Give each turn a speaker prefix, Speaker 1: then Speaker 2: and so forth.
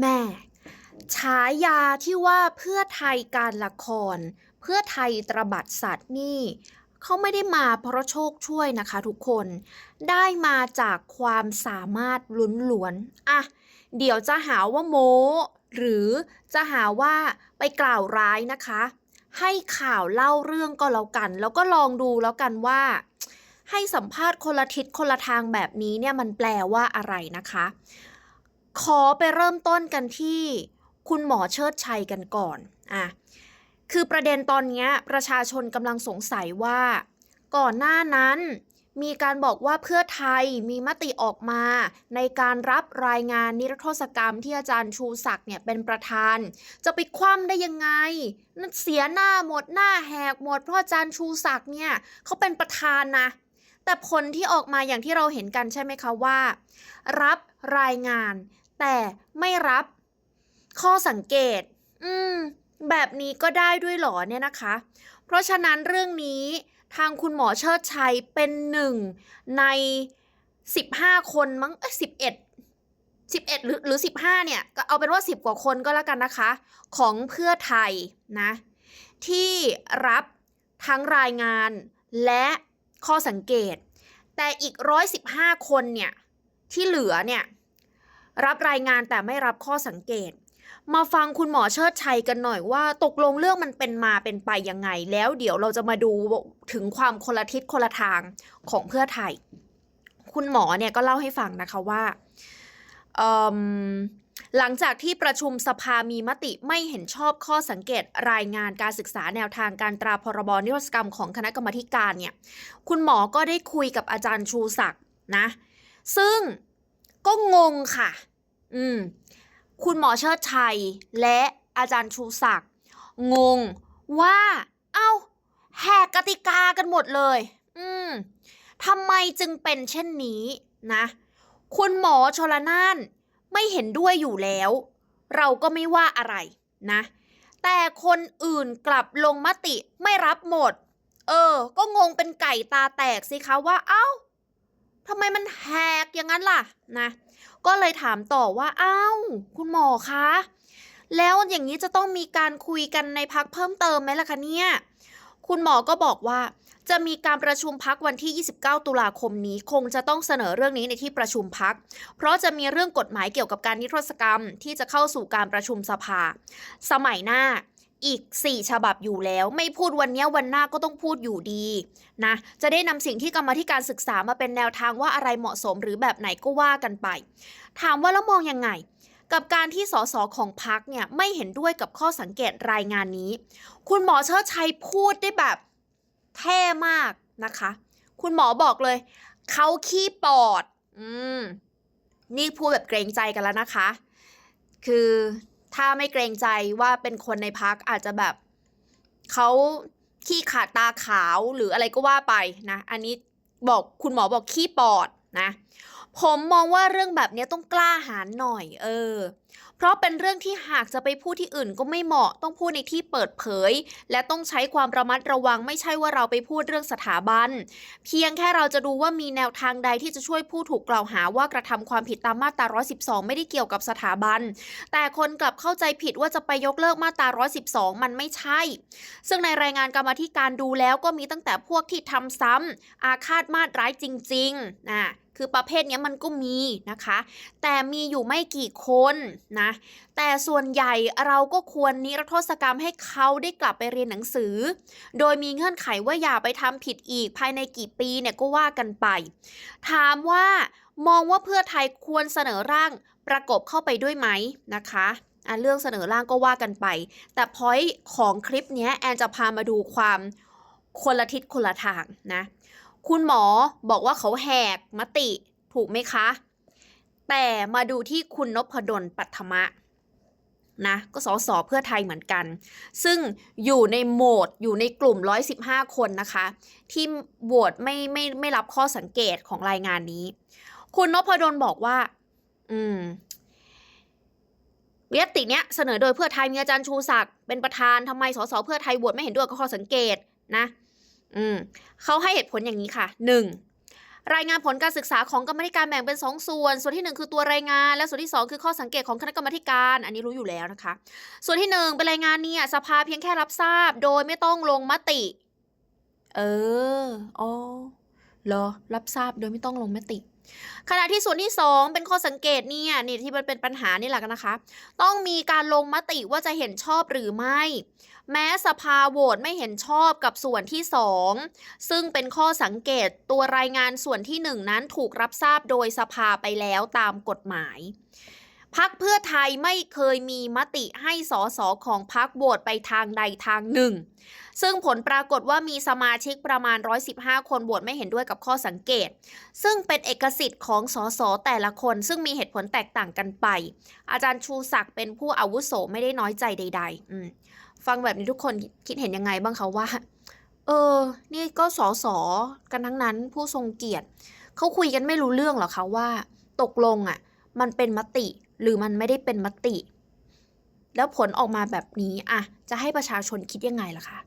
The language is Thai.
Speaker 1: แม่ฉายาที่ว่าเพื่อไทยการละคร เพื่อไทยตระบัดสัตว์นี่เขาไม่ได้มาเพราะโชคช่วยนะคะทุกคนได้มาจากความสามารถล้วนๆอะเดี๋ยวจะหาว่าโมหรือจะหาว่าไปกล่าวร้ายนะคะ ให้ข่าวเล่าเรื่องก็แล้วกัน แล้วก็ลองดูแล้วกันว่า ให้สัมภาษณ์คนละทิศคนละทางแบบนี้เนี่ยมันแปลว่าอะไรนะคะ ขอไปเริ่มต้นกันที่คุณหมอเชิดชัยกันก่อนอะคือประเด็นตอนนี้ประชาชนกำลังสงสัยว่า ก่อนหน้านั้นมีการบอกว่าเพื่อไทยมีมติออกมา ในการรับรายงานนิรโทษกรรมที่อาจารย์ชูศักดิ์เนี่ยเป็นประธาน จะไปคว่ำได้ยังไงนั่นเสียหน้าหมดหน้าแหกหมดเพราะอาจารย์ชูศักดิ์เนี่ยเขาเป็นประธานนะแต่ผลที่ออกมาอย่างที่เราเห็นกันใช่ไหมคะว่า รับรายงาน แต่ไม่รับ ข้อสังเกต อืม แบบนี้ก็ได้ด้วยหรอเนี่ยนะคะ เพราะฉะนั้นเรื่องนี้ทางคุณหมอเชิดชัยเป็นหนึ่งใน 15 คนมั้งเอ้ย11 11หรือหรือ15เนี่ย ก็เอาเป็นว่า10กว่าคนก็แล้วกันนะคะ ของเพื่อไทยนะ ที่รับทั้งรายงานและข้อสังเกต แต่อีก115คนเนี่ย ที่เหลือเนี่ย รับรายงานแต่ไม่รับข้อสังเกต มาฟังคุณหมอเชิดชัยกันหน่อยว่า ตกลงเรื่องมันเป็นมาเป็นไปยังไง แล้วเดี๋ยวเราจะมาดูถึงความคนละทิศคนละทางของเพื่อไทย คุณหมอเนี่ยก็เล่าให้ฟังนะคะว่าหลังจากที่ประชุมสภามีมติไม่เห็นชอบข้อสังเกตรายงานการศึกษาแนวทางการตราพรบนิรโทษกรรมของคณะกรรมการเนี่ย คุณหมอก็ได้คุยกับอาจารย์ชูศักดิ์นะ ซึ่ง ก็งงค่ะ อืม คุณหมอเชิดชัย และอาจารย์ชูศักดิ์งงว่า เอ้า แหกกติกากันหมดเลย อืมทำไมจึงเป็นเช่นนี้นะ คุณหมอชลนานไม่เห็นด้วยอยู่แล้ว เราก็ไม่ว่าอะไรนะ แต่คนอื่นกลับลงมติไม่รับหมด เออ ก็งงเป็นไก่ตาแตกสิคะว่า เอ้า ทำไมมันแหกอย่างนั้นล่ะนะ ก็เลยถามต่อว่าอ้าวคุณหมอคะแล้วอย่างนี้จะต้องมีการคุยกันในพักเพิ่มเติมไหมล่ะคะเนี่ย คุณหมอก็บอกว่า จะมีการประชุมพักวันที่ 29 ตุลาคมนี้ คงจะต้องเสนอเรื่องนี้ในที่ประชุมพัก เพราะจะมีเรื่องกฎหมายเกี่ยวกับการนิรโทษกรรมที่จะเข้าสู่การประชุมสภา สมัยหน้า อีก 4 ฉบับอยู่แล้ว ไม่พูดวันนี้วันหน้าก็ต้องพูดอยู่ดีนะจะได้นำสิ่งที่กรรมธิการศึกษามาเป็นแนวทางว่าอะไรเหมาะสมหรือแบบไหนก็ว่ากันไป ถามว่าแล้วมองยังไง กับการที่สสของพักเนี่ยไม่เห็นด้วยกับข้อสังเกตรายงานนี้ คุณหมอเชิดชัยพูดได้แบบเท่มากนะคะ คุณหมอบอกเลยเขาขี้ปอด อืม นี่พูดแบบเกรงใจกันแล้วนะคะ คือ ถ้าไม่เกรงใจว่าเป็นคนในพักอาจจะแบบเขาขี้ขาดตาขาวหรืออะไรก็ว่าไปนะ อันนี้บอกคุณหมอบอกขี้ปอดนะ ผมมองว่าเรื่องแบบนี้ต้องกล้าหาญหน่อย เออ เพราะเป็นเรื่องที่หากจะไปพูดที่อื่นก็ไม่เหมาะต้องพูดในที่เปิดเผย และต้องใช้ความระมัดระวังไม่ใช่ว่าเราไปพูดเรื่องสถาบัน เพียงแค่เราจะดูว่ามีแนวทางใดที่จะช่วยผู้ถูกกล่าวหาว่ากระทำความผิดตามมาตรา 112 ไม่ได้เกี่ยวกับสถาบัน แต่คนกลับเข้าใจผิดว่าจะไปยกเลิกมาตรา 112 มันไม่ใช่ ซึ่งในรายงานกรรมธิการดูแล้วก็มีตั้งแต่พวกที่ทำซ้ำอาฆาตมาตร้ายจริงๆนะคือประเภทนี้มันก็มีนะคะ แต่มีอยู่ไม่กี่คนนะ แต่ส่วนใหญ่เราก็ควรนิรโทษกรรมให้เขาได้กลับไปเรียนหนังสือ โดยมีเงื่อนไขว่าอย่าไปทำผิดอีกภายในกี่ปีเนี่ยก็ว่ากันไป ถามว่ามองว่าเพื่อไทยควรเสนอร่างประกบเข้าไปด้วยไหมนะคะอะเรื่องเสนอร่างก็ว่ากันไป แต่พอยของคลิปนี้แอนจะพามาดูความคนละทิศคนละทางนะ คุณหมอบอกว่าเขาแหกมติถูกไหมคะ แต่มาดูที่คุณนพดลปัทมะนะก็สสเพื่อไทยเหมือนกัน ซึ่งอยู่ในโหมดอยู่ในกลุ่ม 115 คนนะคะ ที่โหวตไม่ไม่ไม่รับข้อสังเกตของรายงานนี้ คุณนพดลบอกว่า อืมวิยติเนี้ยเสนอโดยเพื่อไทยมีอาจารย์ชูศักดิ์เป็นประธานทำไมสสเพื่อไทยโหวตไม่เห็นด้วยกับข้อสังเกตนะ อืมเขาให้เหตุผลอย่างนี้ค่ะหนึ่ง รายงานผลการศึกษาของกรรมธิการแบ่งเป็น 2 ส่วน ส่วนที่ 1 คือตัวรายงาน และส่วนที่ 2 คือข้อสังเกตของคณะกรรมการ อันนี้รู้อยู่แล้วนะคะ ส่วนที่ 1 เป็นรายงานเนี่ยสภาเพียงแค่รับทราบ โดยไม่ต้องลงมติ เออ อ๋อเหรอ รับทราบโดยไม่ต้องลงมติ ขณะที่ส่วนที่ 2 เป็นข้อสังเกตเนี่ยนี่ที่มันเป็นปัญหานี่แหละกันนะคะ ต้องมีการลงมติว่าจะเห็นชอบหรือไม่ แม้สภาโหวตไม่เห็นชอบกับส่วนที่ 2 ซึ่งเป็นข้อสังเกตตัวรายงานส่วนที่ 1 นั้นถูกรับทราบโดยสภาไปแล้วตามกฎหมาย พักเพื่อไทยไม่เคยมีมติให้สสของพักโหวตไปทางใดทางหนึ่ง ซึ่งผลปรากฏว่ามีสมาชิกประมาณ 115 คนโหวตไม่เห็นด้วยกับข้อสังเกต ซึ่งเป็นเอกสิทธิ์ของสสแต่ละคน ซึ่งมีเหตุผลแตกต่างกันไป อาจารย์ชูศักดิ์เป็นผู้อาวุโสไม่ได้น้อยใจใด ๆ ฟังแบบนี้ทุกคนคิดเห็นยังไงบ้างคะว่า เออ นี่ก็สอสอกันทั้งนั้นผู้ทรงเกียรติเขาคุยกันไม่รู้เรื่องหรอคะว่า ตกลงอะ มันเป็นมติ หรือมันไม่ได้เป็นมติ แล้วผลออกมาแบบนี้อะจะให้ประชาชนคิดยังไงล่ะคะ